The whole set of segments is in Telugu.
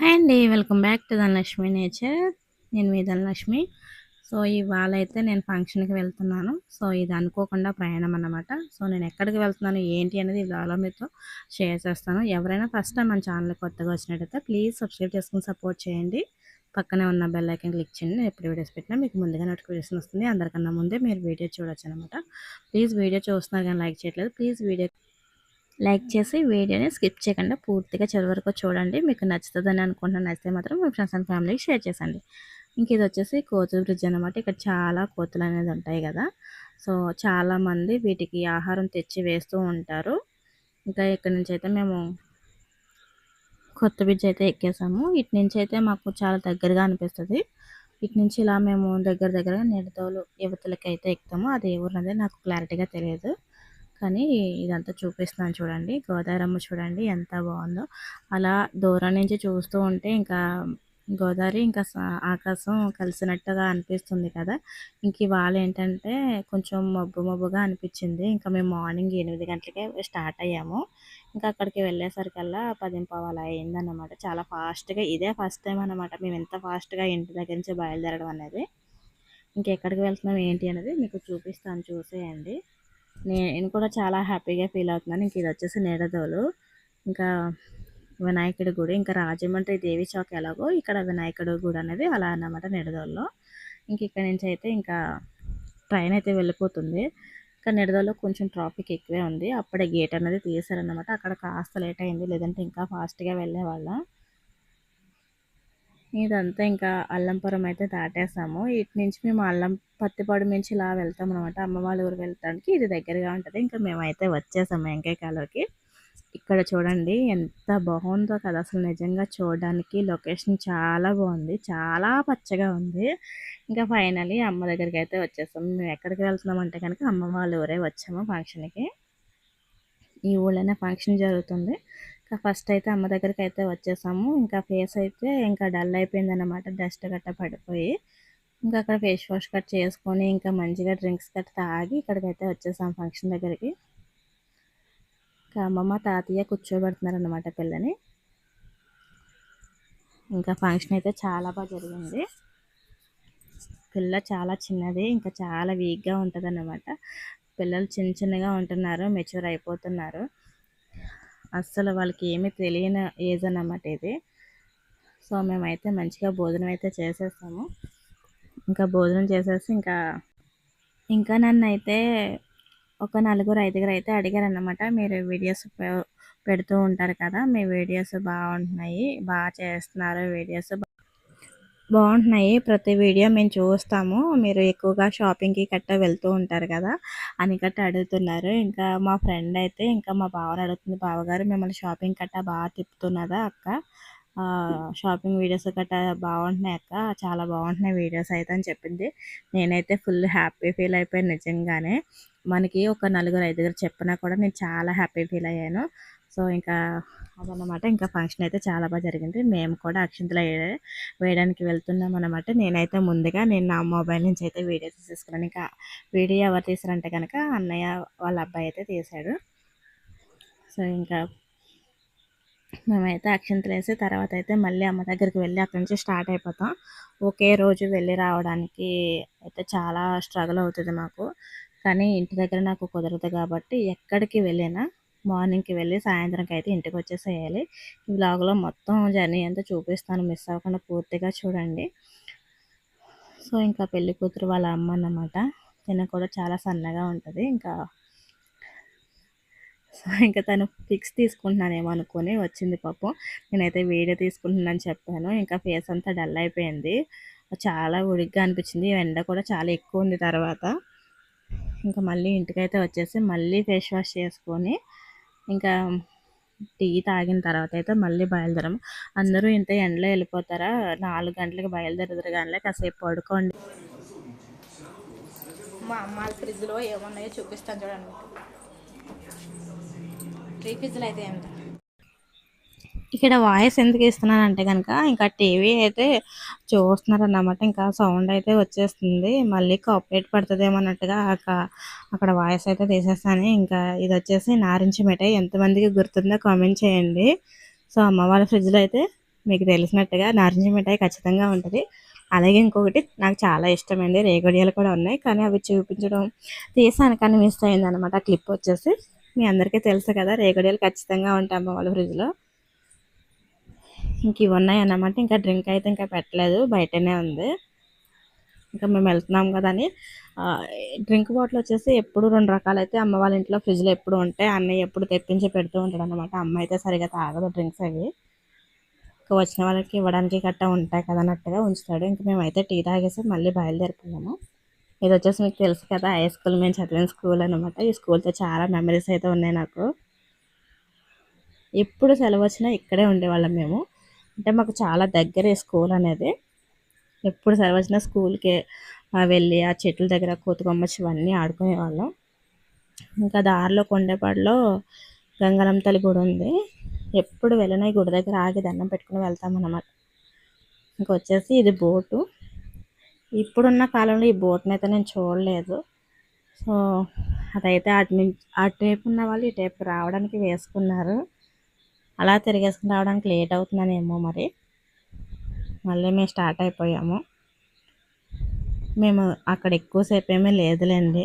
హాయ్ అండి welcome back to Dhanalakshmi nature నేను మీ ధనలక్ష్మి సో ఇవాళ అయితే నేను ఫంక్షన్కి వెళ్తున్నాను. సో ఇది అనుకోకుండా ప్రయాణం అన్నమాట. సో నేను ఎక్కడికి వెళ్తున్నాను ఏంటి అనేది ఇవాళ మీతో షేర్ చేస్తాను. ఎవరైనా ఫస్ట్ టైం మన ఛానల్ కొత్తగా వచ్చినట్టయితే ప్లీజ్ సబ్స్క్రైబ్ చేసుకుని సపోర్ట్ చేయండి. పక్కనే ఉన్న బెల్ ఐకన్ క్లిక్ చేయండి. నేను ఎప్పుడు వీడియోస్ పెట్టినా మీకు ముందుగా నోటిఫికేషన్ వస్తుంది. అందరికన్నా ముందే మీరు వీడియో చూడొచ్చు అనమాట ప్లీజ్ వీడియో చూస్తున్నారు కానీ లైక్ చేయట్లేదు. ప్లీజ్ వీడియో లైక్ చేసి వీడియోని స్కిప్ చేయకుండా పూర్తిగా చివరి వరకు చూడండి. మీకు నచ్చుతుందని అనుకుంటున్నాను. నచ్చితే మాత్రం మీ ఫ్రెండ్స్ అండ్ ఫ్యామిలీకి షేర్ చేసండి. ఇంక ఇది వచ్చేసి కోతుల బ్రిడ్జ్ అనమాట ఇక్కడ చాలా కోతులు అనేది ఉంటాయి కదా. సో చాలామంది వీటికి ఆహారం తెచ్చి వేస్తూ ఉంటారు. ఇంకా ఇక్కడ నుంచి అయితే మేము కొత్త బ్రిడ్జ్ అయితే ఎక్కేసాము. ఇటు నుంచి అయితే మాకు చాలా దగ్గరగా అనిపిస్తుంది. ఇటు నుంచి ఇలా మేము దగ్గర దగ్గరగా నిడతోలు యువతలకి అయితే ఎక్కుతాము. అది ఎవరు అనేది నాకు క్లారిటీగా తెలియదు. కానీ ఇదంతా చూపిస్తున్నాను చూడండి. గోదావరమ్మ చూడండి ఎంత బాగుందో. అలా దూరం నుంచి చూస్తూ ఉంటే ఇంకా గోదావరి ఇంకా ఆకాశం కలిసినట్టుగా అనిపిస్తుంది కదా. ఇంక ఇవాళ ఏంటంటే కొంచెం మబ్బు మబ్బుగా అనిపించింది. ఇంకా మేము మార్నింగ్ ఎనిమిది గంటలకే స్టార్ట్ అయ్యాము. ఇంకా అక్కడికి వెళ్ళేసరికల్లా పదింపవాల అయిందన్నమాట. చాలా ఫాస్ట్గా ఇదే ఫస్ట్ టైం అనమాట మేము ఎంత ఫాస్ట్గా ఇంటి దగ్గర నుంచి బయలుదేరడం అనేది. ఇంకెక్కడికి వెళ్తున్నాం ఏంటి అనేది మీకు చూపిస్తాను చూసేయండి. నేను కూడా చాలా హ్యాపీగా ఫీల్ అవుతున్నాను. ఇంక ఇది వచ్చేసి నేడదోలు ఇంకా వినాయకుడి గుడి ఇంకా రాజమండ్రి దేవి చౌక్ ఎలాగో ఇక్కడ వినాయకుడి గుడి అనేది అలా అన్నమాట నిడదోల్లో ఇంక ఇక్కడ నుంచి అయితే ఇంకా ట్రైన్ అయితే వెళ్ళిపోతుంది. ఇంకా నిడదోల్లో కొంచెం ట్రాఫిక్ ఎక్కువే ఉంది. అప్పుడే గేట్ అనేది తీసారనమాట అక్కడ కాస్త లేట్ అయింది. లేదంటే ఇంకా ఫాస్ట్గా వెళ్ళేవాళ్ళం. ఇదంతా ఇంకా అల్లంపురం అయితే దాటేసాము. ఇటు నుంచి మేము అల్లం పత్తిపాడు నుంచి ఇలా వెళ్తాం అనమాట అమ్మ వాళ్ళ ఊరు వెళ్తానికి ఇది దగ్గరగా ఉంటుంది. ఇంకా మేమైతే వచ్చేసాము వెంకయ్యకాలకి ఇక్కడ చూడండి ఎంత బాగుందో కదా. అసలు నిజంగా చూడడానికి లొకేషన్ చాలా బాగుంది. చాలా పచ్చగా ఉంది. ఇంకా ఫైనలీ అమ్మ దగ్గరికి అయితే వచ్చేసాము మేము ఎక్కడికి వెళ్తున్నాం అంటే కనుక అమ్మ వాళ్ళ ఊరే వచ్చాము ఫంక్షన్కి. ఈ ఊళ్ళోనే ఫంక్షన్ జరుగుతుంది. ఇంకా ఫస్ట్ అయితే అమ్మ దగ్గరికి అయితే వచ్చేసాము. ఇంకా ఫేస్ అయితే ఇంకా డల్ అయిపోయింది అనమాట డస్ట్ గట్ట పడిపోయి. ఇంకా అక్కడ ఫేస్ వాష్ కట్ చేసుకొని ఇంకా మంచిగా డ్రింక్స్ కట్ తాగి ఇక్కడికైతే వచ్చేసాం ఫంక్షన్ దగ్గరికి. ఇంకా అమ్మమ్మ తాతయ్య కూర్చోబెడుతున్నారు అనమాట పిల్లని. ఇంకా ఫంక్షన్ అయితే చాలా బాగా జరిగింది. పిల్ల చాలా చిన్నది ఇంకా చాలా వీక్గా ఉంటుంది అన్నమాట పిల్లలు చిన్న చిన్నగా ఉంటున్నారు మెచ్యూర్ అయిపోతున్నారు. అస్సలు వాళ్ళకి ఏమీ తెలియని ఏజ్ అన్నమాట ఇది. సో మేమైతే మంచిగా భోజనం అయితే చేసేస్తాము ఇంకా భోజనం చేసేసి ఇంకా ఇంకా నన్ను అయితే ఒక నలుగురు ఐదుగురు అయితే అడిగారన్నమాట మీరు వీడియోస్ పెడుతూ ఉంటారు కదా మీ వీడియోస్ బాగుంటున్నాయి బాగా చేస్తున్నారు వీడియోస్ బాగుంటున్నాయి. ప్రతి వీడియో మేము చూస్తాము. మీరు ఎక్కువగా షాపింగ్కి కట్ట వెళ్తూ ఉంటారు కదా అని కట్ట అడుగుతున్నారు. ఇంకా మా ఫ్రెండ్ అయితే ఇంకా మా బావని అడుగుతుంది బావగారు మిమ్మల్ని షాపింగ్ కట్ట బాగా తిప్పుతున్నదా అక్క? షాపింగ్ వీడియోస్ కట్ట బాగుంటున్నాయి అక్క? చాలా బాగుంటున్నాయి వీడియోస్ అయితే అని చెప్పింది. నేనైతే ఫుల్ హ్యాపీ ఫీల్ అయిపోయాను నిజంగానే. మనకి ఒక నలుగురు ఐదుగురు చెప్పినా కూడా నేను చాలా హ్యాపీ ఫీల్ అయ్యాను. సో ఇంకా అదనమాట ఇంకా ఫంక్షన్ అయితే చాలా బాగా జరిగింది. మేము కూడా అక్షింతలు వేయడానికి వెళ్తున్నాం అనమాట నేనైతే ముందుగా నేను నా మొబైల్ నుంచి అయితే వీడియో తీసేసుకున్నాను. ఇంకా వీడియో ఎవరు తీసారంటే కనుక అన్నయ్య వాళ్ళ అబ్బాయి అయితే తీశాడు సో ఇంకా మేమైతే అక్షింతలు వేసి తర్వాత అయితే మళ్ళీ అమ్మ దగ్గరికి వెళ్ళి అక్కడి నుంచి స్టార్ట్ అయిపోతాం. ఒకే రోజు వెళ్ళి రావడానికి అయితే చాలా స్ట్రగుల్ అవుతుంది మాకు. కానీ ఇంటి దగ్గర నాకు కుదరదు కాబట్టి ఎక్కడికి వెళ్ళినా మార్నింగ్కి వెళ్ళి సాయంత్రంకి అయితే ఇంటికి వచ్చేసేయాలి ఈ బ్లాగ్లో మొత్తం జర్నీ అంతా చూపిస్తాను. మిస్ అవ్వకుండా పూర్తిగా చూడండి. సో ఇంకా పెళ్ళి కూతురు వాళ్ళ అమ్మ అన్నమాట. తిన కూడా చాలా సన్నగా ఉంటుంది. ఇంకా సో ఇంకా తను పిక్స్ తీసుకుంటున్నానేమో అనుకుని వచ్చింది పాపం. నేనైతే వీడియో తీసుకుంటున్నాను చెప్పాను. ఇంకా ఫేస్ అంతా డల్ అయిపోయింది. చాలా ఉడిగ్గా అనిపించింది. ఎండ కూడా చాలా ఎక్కువ ఉంది తర్వాత. ఇంకా మళ్ళీ ఇంటికైతే వచ్చేసి మళ్ళీ ఫేస్ వాష్ చేసుకొని ఇంకా టీ తాగిన తర్వాత అయితే మళ్ళీ బయలుదేరం అందరూ ఇంత ఎండలో వెళ్ళిపోతారా? నాలుగు గంటలకు బయలుదేరదురు కానీ కాసేపు పడుకోండి. మా అమ్మ ఫ్రిడ్జ్లో ఏమున్నాయో చూపిస్తాను చూడండి. త్రీ ఫ్రిడ్జ్లు అయితే ఎంత ఇక్కడ వాయిస్ ఎందుకు ఇస్తున్నానంటే కనుక ఇంకా టీవీ అయితే చూస్తున్నారన్నమాట. ఇంకా సౌండ్ అయితే వచ్చేస్తుంది. మళ్ళీ కాపరేట్ పడుతుందేమో అన్నట్టుగా అక్కడ వాయిస్ అయితే తీసేస్తాను. ఇంకా ఇది వచ్చేసి నారింజ మిఠాయి. ఎంతమందికి గుర్తుందో కామెంట్ చేయండి. సో అమ్మ వాళ్ళ ఫ్రిడ్జ్లో అయితే మీకు తెలిసినట్టుగా నారింజ మిఠాయి ఖచ్చితంగా ఉంటుంది. అలాగే ఇంకొకటి నాకు చాలా ఇష్టమైంది రేగడియాలు కూడా ఉన్నాయి. కానీ అవి చూపించడం తీసాను. కానీ మిస్ అయింది అనమాట క్లిప్ వచ్చేసి మీ అందరికీ తెలుసు కదా రేగడియాలు ఖచ్చితంగా ఉంటాయి అమ్మ వాళ్ళ ఫ్రిడ్జ్లో. ఇంక ఇవి ఉన్నాయి అన్నమాట ఇంకా డ్రింక్ అయితే ఇంకా పెట్టలేదు. బయటనే ఉంది. ఇంకా మేము వెళ్తున్నాం కదా అని డ్రింక్ బాటిల్ వచ్చేసి ఎప్పుడు రెండు రకాలు అయితే అమ్మ వాళ్ళ ఇంట్లో ఫ్రిడ్జ్లో ఎప్పుడు ఉంటాయి. అన్నయ్య ఎప్పుడు తెప్పించి పెడుతూ ఉంటాడు అనమాట అమ్మ అయితే సరిగా తాగదు డ్రింక్స్ అవి. ఇంకా వచ్చిన వాళ్ళకి ఇవ్వడానికి గట్టా ఉంటాయి కదా అన్నట్టుగా ఉంచుతాడు. ఇంక మేమైతే టీ తాగేసి మళ్ళీ బయలుదేరిపోయాము. ఇది వచ్చేసి మీకు తెలుసు కదా హై స్కూల్ మేము చదివిన స్కూల్ అనమాట ఈ స్కూల్తో చాలా మెమరీస్ అయితే ఉన్నాయి నాకు. ఎప్పుడు సెలవు వచ్చినా ఇక్కడే ఉండేవాళ్ళం మేము. అంటే మాకు చాలా దగ్గరే స్కూల్ అనేది. ఎప్పుడు సెలవు వచ్చినా స్కూల్కి వెళ్ళి ఆ చెట్ల దగ్గర కోతుకొమ్మచ్చి ఇవన్నీ ఆడుకునేవాళ్ళం ఇంకా దారిలో కొండపాడులో గంగలం తల్లి గుడి ఉంది. ఎప్పుడు వెళ్ళినా ఈ గుడి దగ్గర ఆగి దండం పెట్టుకుని వెళ్తామన్నమాట ఇంకొచ్చేసి ఇది బోటు. ఇప్పుడున్న కాలంలో ఈ బోట్ని అయితే నేను చూడలేదు. సో అదైతే అటు నుంచి అటువైపు ఉన్న వాళ్ళు ఇటువైపు రావడానికి వేసుకున్నారు. అలా తిరిగేసుకుని రావడానికి లేట్ అవుతుందనేమో మరి. మళ్ళీ మేము స్టార్ట్ అయిపోయాము. మేము అక్కడ ఎక్కువసేపు ఏమీ లేదులేండి.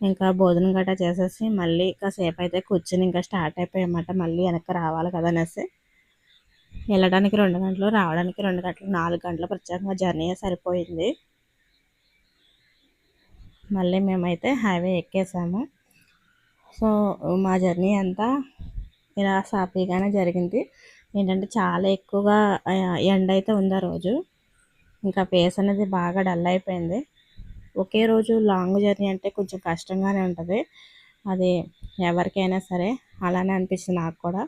ఇంకా భోజనం గట్రా చేసేసి మళ్ళీ కాసేపు అయితే కూర్చొని ఇంకా స్టార్ట్ అయిపోయామన్నమాట. మళ్ళీ వెనక్కి రావాలి కదా అనేసి. వెళ్ళడానికి రెండు గంటలు రావడానికి రెండు గంటలు నాలుగు గంటలు ప్రత్యేకంగా జర్నీ సరిపోయింది. మళ్ళీ మేమైతే హైవే ఎక్కేసాము. సో మా జర్నీ అంతా ఇలా సాఫీగానే జరిగింది. ఏంటంటే చాలా ఎక్కువగా ఎండ అయితే ఉంది ఆ రోజు. ఇంకా ఫేస్ అనేది బాగా డల్ అయిపోయింది. ఒకే రోజు లాంగ్ జర్నీ అంటే కొంచెం కష్టంగానే ఉంటుంది. అది ఎవరికైనా సరే అలానే అనిపిస్తుంది నాకు కూడా.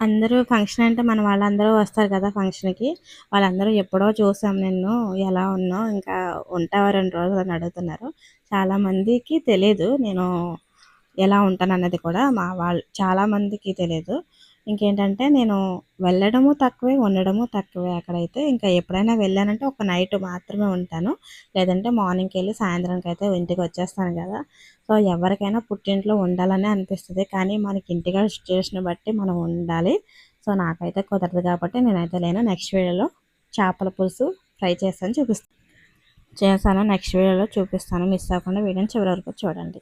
అందరూ ఫంక్షన్ అంటే మన వాళ్ళందరూ వస్తారు కదా ఫంక్షన్కి. వాళ్ళందరూ ఎప్పుడో చూసాం నిన్ను ఎలా ఉన్నావు ఇంకా ఉంటావా రెండు రోజులు అని అడుగుతున్నారు. చాలామందికి తెలియదు నేను ఎలా ఉంటాను అన్నది కూడా మా వాళ్ళు చాలామందికి తెలియదు. ఇంకేంటంటే నేను వెళ్ళడము తక్కువే ఉండడము తక్కువే అక్కడైతే. ఇంకా ఎప్పుడైనా వెళ్ళానంటే ఒక నైట్ మాత్రమే ఉంటాను. లేదంటే మార్నింగ్కి వెళ్ళి సాయంత్రానికి అయితే ఇంటికి వచ్చేస్తాను కదా. సో ఎవరికైనా పుట్టింట్లో ఉండాలనే అనిపిస్తుంది. కానీ మనకి ఇంటిగా సిచ్యువేషన్ బట్టి మనం ఉండాలి. సో నాకైతే కుదరదు కాబట్టి నేనైతే లేను. నెక్స్ట్ వీడియోలో చేపల పులుసు ఫ్రై చేస్తాను చూపిస్తాను చేస్తాను. నెక్స్ట్ వీడియోలో చూపిస్తాను. మిస్ అవ్వకుండా వీడియోని చివరి వరకు చూడండి.